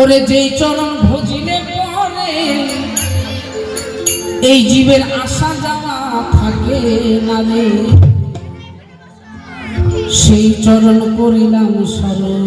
ওরে যেই চরণ ভজিলে পরে, এই জীবের আশা যাওয়া থাকে না রে সেই চরণ করিলাম স্মরণ।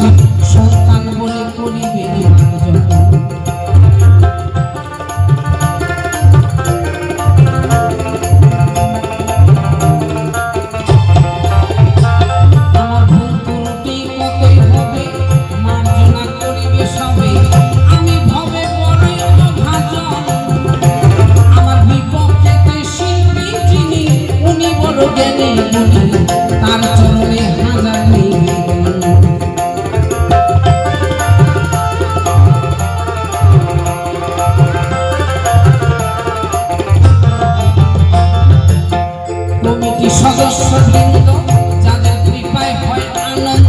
You. বৃন্দ যাদের কৃপায় হয় আনন্দ।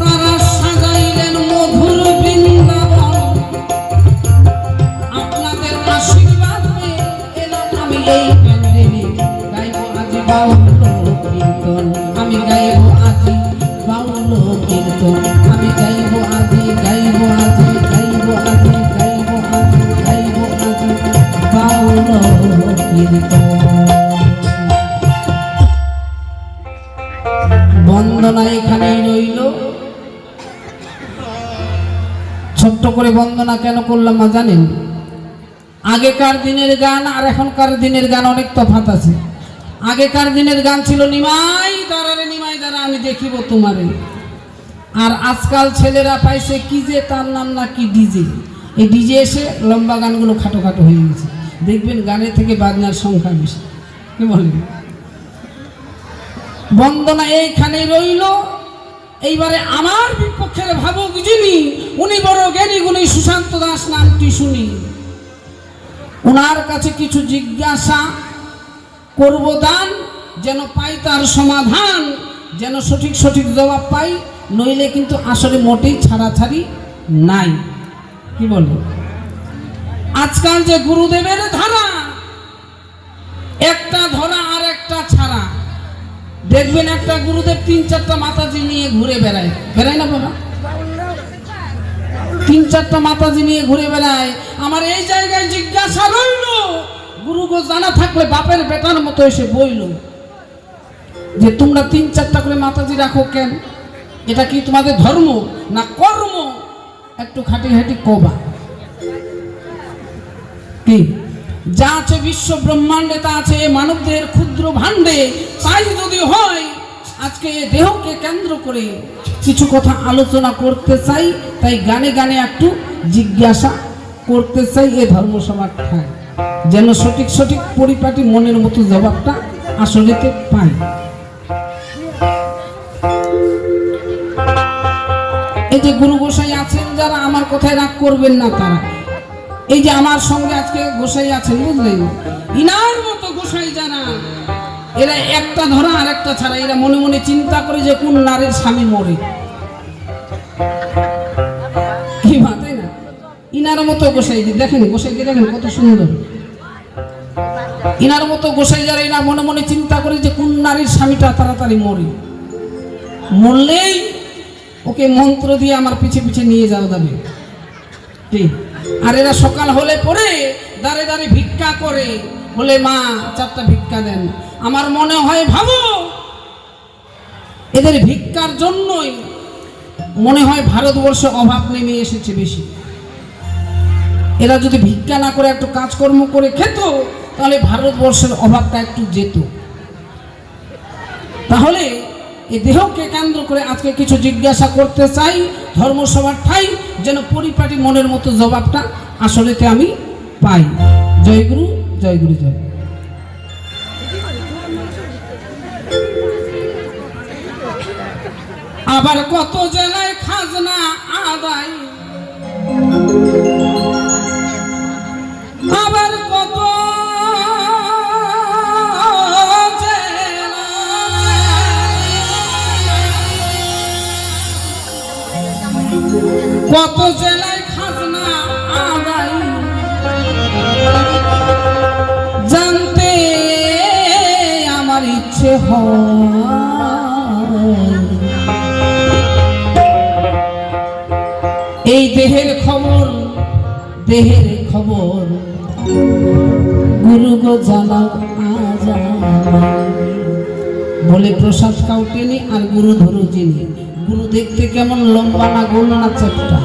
তারা সাজাইলেন মধুর বৃন্দাবন। আপনাদের আশীর্বাদ এলাম আমি এই প্যান্ডেলে। গাইব আজি বন্দনা এখানেই রইল। ছোট্ট করে বন্দনা কেন করলাম না জানেন? আগেকার দিনের গান আর এখনকার দিনের গান অনেক তফাত আছে। আগেকার দিনের গান ছিল, নিমাই দাঁড়ারে নিমাই দাঁড়া, আমি দেখিব তোমারে। আর আজকাল ছেলেরা পাইছে কি যে তার নাম না কি ডিজে। এই ডিজে এসে লম্বা গানগুলো খাটো খাটো হয়ে গেছে। দেখবেন গানের থেকে বাজনার সংখ্যা বেশি। কি বলেন? বন্দনা এইখানে রইল। এইবারে আমার বিপক্ষের ভাবুক যিনি, উনি বড় জ্ঞানী গুণী সুশান্ত দাস নামটি শুনি। ওনার কাছে কিছু জিজ্ঞাসা, করব দান, যেন পাই তার সমাধান, যেন সঠিক সঠিক জবাব পাই, নইলে কিন্তু আসলে মোটেই ছাড়াছাড়ি নাই। কি বলব? আজকাল যে গুরুদেবের ধারা, একটা দেখবেন একটা গুরুদেব তিন চারটা মাতাজি নিয়ে ঘুরে বেড়ায়। বেড়ায় না বাবা? তিন চারটা মাতাজি নিয়ে ঘুরে বেড়ায়। আমার এই জায়গায় জিজ্ঞাসা রইল, গুরু গো, জানা থাকলে বাপের বেটার মতো এসে বইল। যে তোমরা তিন চারটা করে মাতাজি রাখো কেন? এটা কি তোমাদের ধর্ম না কর্ম? একটু খাটি খাটি কবা। কি? যা আছে বিশ্ব ব্রহ্মাণ্ডে, তা আছে মানবদের ক্ষুদ্র ভাণ্ডে। তাই যদি হয়, আজকে দেহকে কেন্দ্র করে কিছু কথা আলোচনা করতে চাই, তাই গানে গানে একটু জিজ্ঞাসা করতে চাই এ ধর্মসভার ঠায় যেন সঠিক সঠিক পরিপাটি মনের মতো জবাবটা আসলেতে পাই। এই যে গুরু গোসাই আছেন, যারা আমার কথায় রাগ করবেন না তারা। এই যে আমার সঙ্গে আজকে গোসাই আছেন বুঝলেন? ইনার মতো গোসাই যারা, এরা একটা ধরা আর একটা ছাড়া, এরা মনে মনে চিন্তা করে যে কোন নারীর স্বামী মরে। কি মা তাই না? ইনার মতো গোসাই দেখেন গোসাইকে দেখেন কত সুন্দর। ইনার মতো গোসাই যারা, এরা মনে মনে চিন্তা করে যে কোন নারীর স্বামীটা তাড়াতাড়ি মরে। মরলেই ওকে মন্ত্র দিয়ে আমার পিছে পিছে নিয়ে যাওয়া যাবে। কি? আর এরা সকাল হলে পরে দাঁড়ে দাঁড়ে ভিক্ষা করে। বলে, মা, চারটা ভিক্ষা দেন। আমার মনে হয়, ভাবো, এদের ভিক্ষার জন্যই মনে হয় ভারতবর্ষে অভাব নেমে এসেছে বেশি। এরা যদি ভিক্ষা না করে একটু কাজকর্ম করে খেত, তাহলে ভারতবর্ষের অভাবটা একটু যেত। তাহলে এই দেহকে কেন্দ্র করে আজকে কিছু জিজ্ঞাসা করতে চাই ধর্মসভার ঠাই যেন পরিপাটি মনের মতো জবাবটা আসলেতে আমি পাই। জয় গুরু, জয় আবার কত জেলায় খাজনা আদায় কত জেলায় খাজনা আদায়? জানতে আমার ইচ্ছে এই দেহের খবর দেহের খবর। গুরু গো জানাও বলে প্রসাদ কাউটেনি আর গুরু ধরো যিনি। গুরু দেখতে কেমন লম্বা না গোল না চেপটা